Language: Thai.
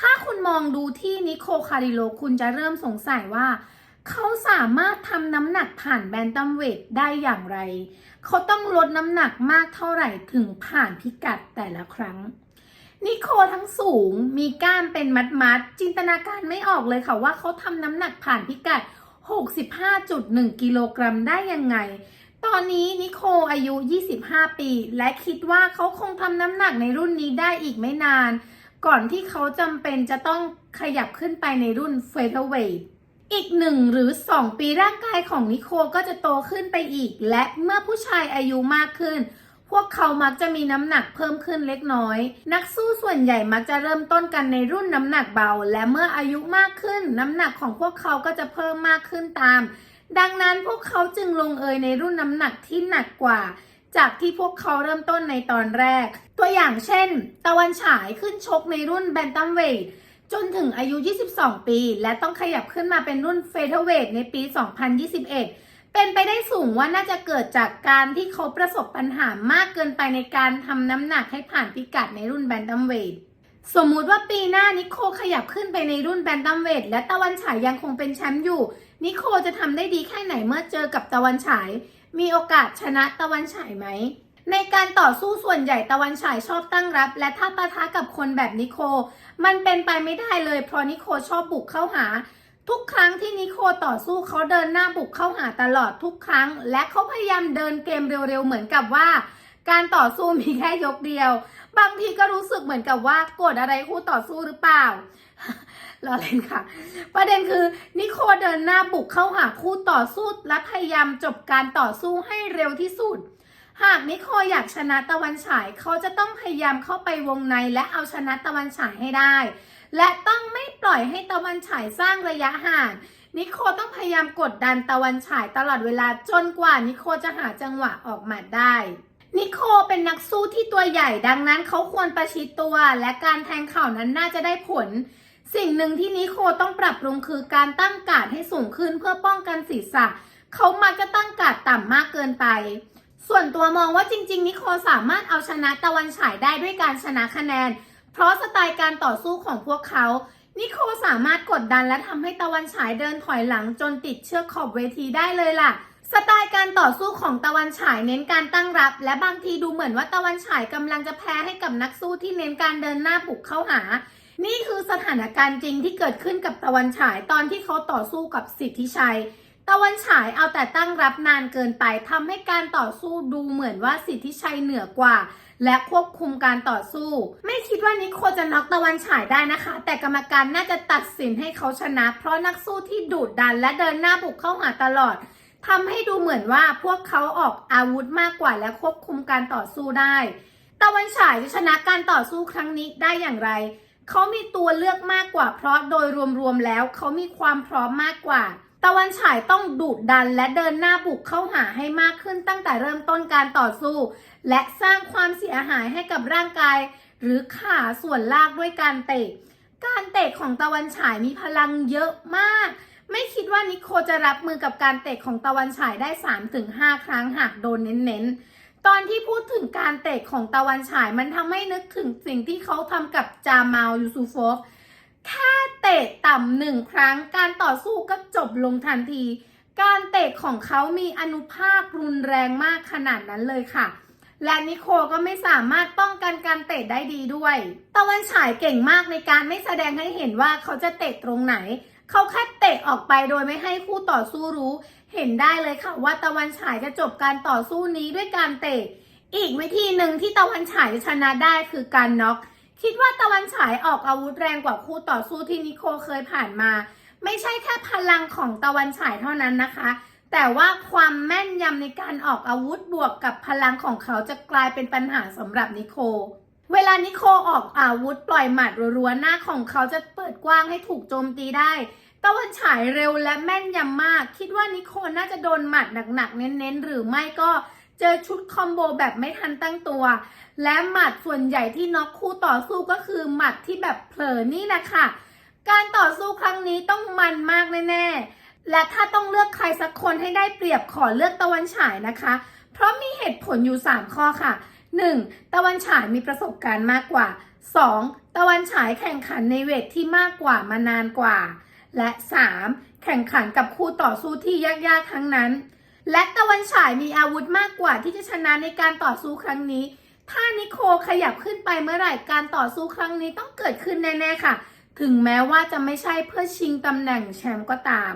ถ้าคุณมองดูที่นิโคคาริโลคุณจะเริ่มสงสัยว่า เขาสามารถทำน้ำหนักผ่านแบนตัมเวทได้อย่างไร เขาต้องลดน้ำหนักมากเท่าไหร่ถึงผ่านพิกัดแต่ละครั้ง นิโคทั้งสูงมีกล้ามเป็นมัดมัดๆจินตนาการไม่ออกเลยค่ะว่าเขาทำน้ำหนักผ่านพิกัด 65.1 กิโลกรัมได้ยังไงตอนนี้นิโคอายุ 25 ปี และคิดว่าเขาคงทำน้ำหนักในรุ่นนี้ได้อีกไม่นาน ก่อนที่เขาจำเป็นจะต้องขยับขึ้นไปในรุ่นเฟเธอร์เวทอีกหนึ่งหรือ 2 ปีร่างกายของนิโคก็จะโตขึ้นไปอีก และเมื่อผู้ชายอายุมากขึ้น พวกเขามักจะมีน้ำหนักเพิ่มขึ้นเล็กน้อย นักสู้ส่วนใหญ่มักจะเริ่มต้นกันในรุ่นน้ำหนักเบา และเมื่ออายุมากขึ้น น้ำหนักของพวกเขาก็จะเพิ่มมากขึ้นตาม ดังนั้นพวกเขาจึงลงเอยในรุ่นน้ำหนักที่หนักกว่า จากที่พวกเขาเริ่มต้นในตอนแรก ตัวอย่างเช่น ตะวันฉายขึ้นชกในรุ่นแบนตัมเวทจนถึงอายุ 22 ปี และต้องขยับขึ้นมาเป็นรุ่นเฟเธอร์เวทในปี 2021 เป็นไปได้สูงว่าน่าจะเกิดจากการที่เขาประสบปัญหามากเกินไปในการทำน้ำหนักให้ผ่านพิกัดในรุ่นแบนตัมเวทสมมุติว่าปีหน้านิโคขยับขึ้นไปในรุ่นแบนตัมเวทและตะวันฉายยังคงเป็นแชมป์อยู่ นิโคจะทำได้ดีแค่ไหนเมื่อเจอกับตะวันฉาย มีโอกาสชนะตะวันฉายไหม ในการต่อสู้ส่วนใหญ่ตะวันฉายชอบตั้งรับ และถ้าปะทะกับคนแบบนิโค มันเป็นไปไม่ได้เลยเพราะนิโคชอบบุกเข้าหา ทุกครั้งที่นิโคต่อสู้เขาเดินหน้าบุกเข้าหาตลอดทุกครั้ง และเขาพยายามเดินเกมเร็วๆเหมือนกับว่า การต่อสู้มีแค่ยกเดียว บางทีก็รู้สึกเหมือนกับว่ากดอะไรคู่ต่อสู้หรือเปล่า รอเล่นค่ะ ประเด็นคือ นิโคเดินหน้าบุกเข้าหาคู่ต่อสู้และพยายามจบการต่อสู้ให้เร็วที่สุด หากนิโคอยากชนะตะวันฉายเขาจะต้องพยายามเข้าไปวงในและเอาชนะตะวันฉายให้ได้ และต้องไม่ปล่อยให้ตะวันฉายสร้างระยะห่างนิโคต้องพยายามกดดันตะวันฉายตลอดเวลาจนกว่านิโคจะหาจังหวะออกหมัดได้นิโคเป็นนักสู้ที่ตัวใหญ่ดังนั้นเขาควรประชิดตัว และการแทงเข่านั้นน่าจะได้ผล สิ่งหนึ่งที่นิโคต้องปรับปรุงคือการตั้งกาดให้สูงขึ้นเพื่อป้องกันศีรษะ เขามักจะตั้งกาดต่ำมากเกินไป ส่วนตัวมองว่าจริง ๆ นิโคสามารถเอาชนะตะวันฉายได้ด้วยการชนะคะแนน เพราะสไตล์การต่อสู้ของพวกเขา นิโคสามารถกดดันและทำให้ตะวันฉายเดินถอยหลังจนติดเชือกขอบเวทีได้เลยล่ะสไตล์การต่อสู้ของตะวันฉายเน้นการตั้งรับ และบางทีดูเหมือนว่าตะวันฉายกำลังจะแพ้ให้กับนักสู้ที่เน้นการเดินหน้าบุกเข้าหา นี่คือสถานการณ์จริงที่เกิดขึ้นกับตะวันฉายตอนที่เขาต่อสู้กับสิทธิชัย ตะวันฉายเอาแต่ตั้งรับนานเกินไปทำให้การต่อสู้ดูเหมือนว่าสิทธิชัยเหนือกว่า และควบคุมการต่อสู้ ไม่คิดว่านิโคจะน็อกตะวันฉายได้นะคะ แต่กรรมการน่าจะตัดสินให้เขาชนะ เพราะนักสู้ที่ดุดันและเดินหน้าบุกเข้าหาตลอดทำให้ดูเหมือนว่าพวกเขาออกอาวุธมากกว่าและควบคุมการต่อสู้ได้ ตะวันฉายจะชนะการต่อสู้ครั้งนี้ได้อย่างไร เขามีตัวเลือกมากกว่า เพราะโดยรวมๆแล้วเขามีความพร้อมมากกว่า ตะวันฉายต้องดุดันและเดินหน้าบุกเข้าหาให้มากขึ้นตั้งแต่เริ่มต้นการต่อสู้ และสร้างความเสียหายให้กับร่างกาย หรือขาส่วนลากด้วยการเตะ การเตะของตะวันฉายมีพลังเยอะมาก ไม่คิดว่านิโคจะรับมือกับการเตะของตะวันฉายได้ 3-5 ครั้งหากโดนเน้นๆ ตอนที่พูดถึงการเตะของตะวันฉายมันทำให้นึกถึงสิ่งที่เขาทำกับจามาลยูซูฟอฟแค่เตะต่ำหนึ่งครั้ง การต่อสู้ก็จบลงทันที การเตะของเขามีอนุภาครุนแรงมากขนาดนั้นเลยค่ะ และนิโคก็ไม่สามารถป้องกันการเตะได้ดีด้วย ตะวันฉายเก่งมากในการไม่แสดงให้เห็นว่าเขาจะเตะตรงไหน เขาแค่เตะออกไปโดยไม่ให้คู่ต่อสู้รู้ เห็นได้เลยค่ะว่าตะวันฉายจะจบการต่อสู้นี้ด้วยการเตะ อีกวิธีหนึ่งที่ตะวันฉายจะชนะได้คือการน็อก คิดว่าตะวันฉายออกอาวุธแรงกว่าคู่ต่อสู้ที่นิโคเคยผ่านมา ไม่ใช่แค่พลังของตะวันฉายเท่านั้นนะคะ แต่ว่าความแม่นยำในการออกอาวุธบวกกับพลังของเขาจะกลายเป็นปัญหาสำหรับนิโค เวลานิโคออกอาวุธปล่อยหมัดรัวๆหน้าของเขาจะเปิดกว้างให้ถูกโจมตีได้ ตะวันฉายเร็วและแม่นยำมาก คิดว่านิโคน่าจะโดนหมัดหนักๆเน้นๆหรือไม่ก็เจอชุดคอมโบแบบไม่ทันตั้งตัว และหมัดส่วนใหญ่ที่น็อกคู่ต่อสู้ก็คือหมัดที่แบบเผลอนี่แหละค่ะ การต่อสู้ครั้งนี้ต้องมันมากแน่ๆ และถ้าต้องเลือกใครสักคนให้ได้เปรียบขอเลือกตะวันฉายนะคะ เพราะมีเหตุผลอยู่ 3 ข้อค่ะ 1. ตะวันฉายมีประสบการณ์มากกว่า 2. ตะวันฉายแข่งขันในเวทที่มากกว่ามานานกว่า และ 3. แข่งขันกับคู่ต่อสู้ที่ยากๆทั้งนั้น และตะวันฉายมีอาวุธมากกว่าที่จะชนะในการต่อสู้ครั้งนี้ ถ้านิโคขยับขึ้นไปเมื่อไหร่การต่อสู้ครั้งนี้ต้องเกิดขึ้นแน่ๆค่ะ ถึงแม้ว่าจะไม่ใช่เพื่อชิงตำแหน่งแชมป์ก็ตาม